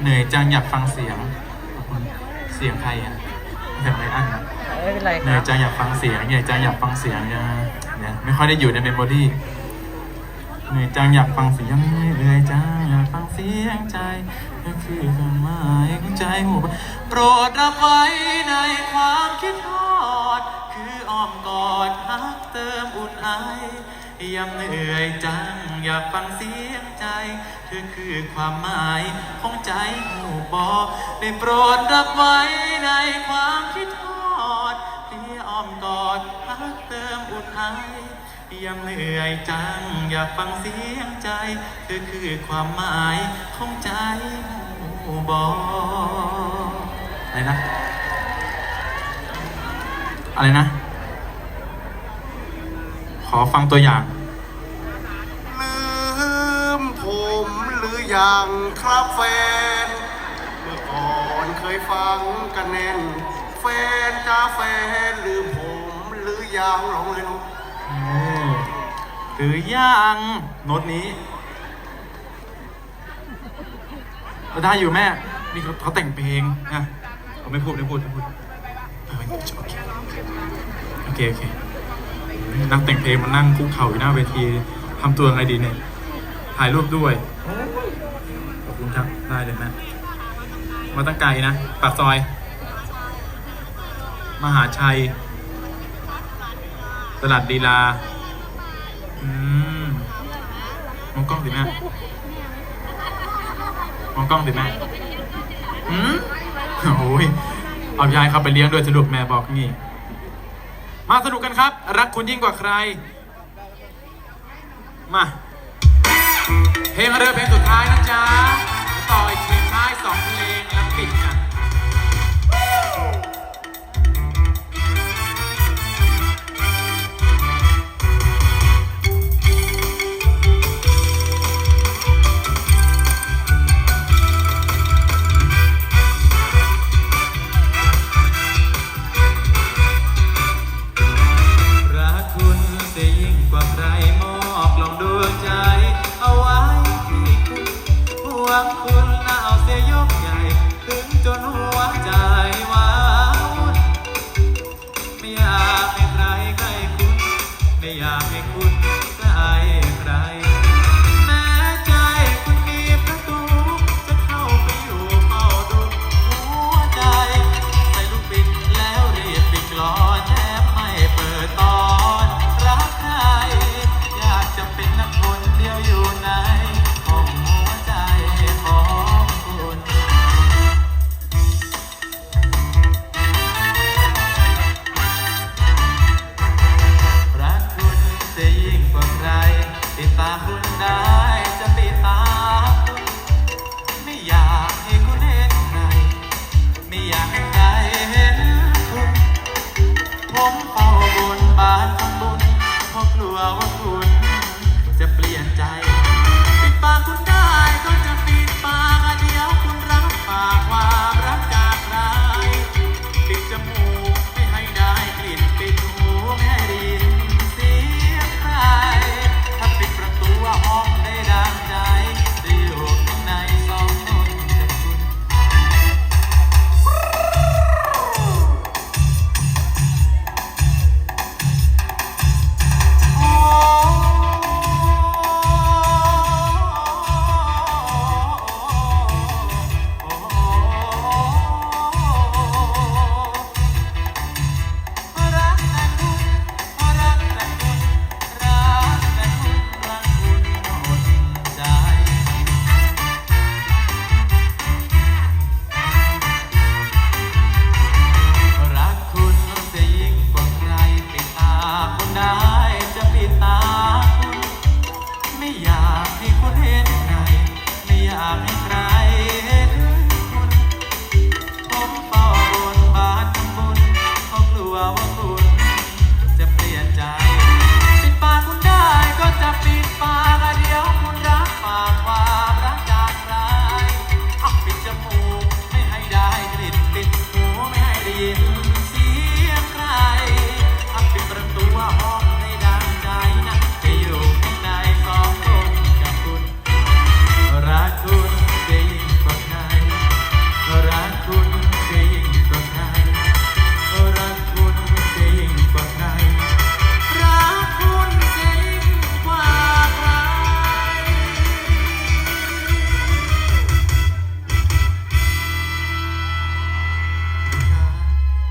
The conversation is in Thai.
เหนื่อยจังอยากฟังเสียงขอบคุณเสียงใครอะเสียงไรอันนะไม่เป็นไรคเหนื่รัอยบจังอยากฟังเสียงเหนื่อยจังอยากฟังเสียงเนี่ยเนี่ยไม่ค่อยได้อยู่ในเมมโมรี่เหนื่อยจังอยากฟังเสียงเหนื่อยจังอยากฟังเสียงใจก็คือความหมายของใจหูโปรดรับไว้ในความคิดทอด คืออ้อมกอดฮักเติมอุ่นไอ ยามเหนื่อยจังอยากฟังเสียงใจเธอคือความหมาย ได้โปรดรับไว้ในความคิดทอดที่อ้อมกอดพักเติมอุ่นไอยามเหนื่อยจังอยากฟังเสียงใจเธอคือความหมายของใจหูบอกอะไรนะ อะไรนะ ขอฟังตัวอย่างลืมผมหรือยังครับแฟน ฟังกันแน่น แฟนจ้าแฟนลืมผมหรือยังลองเร็วหรือยังโน้ตนี้เอาได้อยู่แม่ นี่เขาเขาแต่งเพลงนะผมไม่พูดไม่พูดไม่พูดโอเคโอเคโอเคนักแต่งเพลงมานั่งคุกเข่าอยู่หน้าเวทีทำตัวไงดีเนี่ย ถ่ายรูปด้วย ขอบคุณครับ ได้เลยแม่ มาตั้งไกลนะปากซอย มหาชัย ตลาดดีลา อืมมองกล้องดิแม่มองกล้องดิแม่อืมโอ้ยเอายายเขาไปเลี้ยงด้วยสนุกแม่บอกงี้ มาสนุกกันครับ รักคุณยิ่งกว่าใคร มา เพลงเรือเพลงสุดท้ายนะจ๊ะ ใครปิดตาคุณได้จะปิด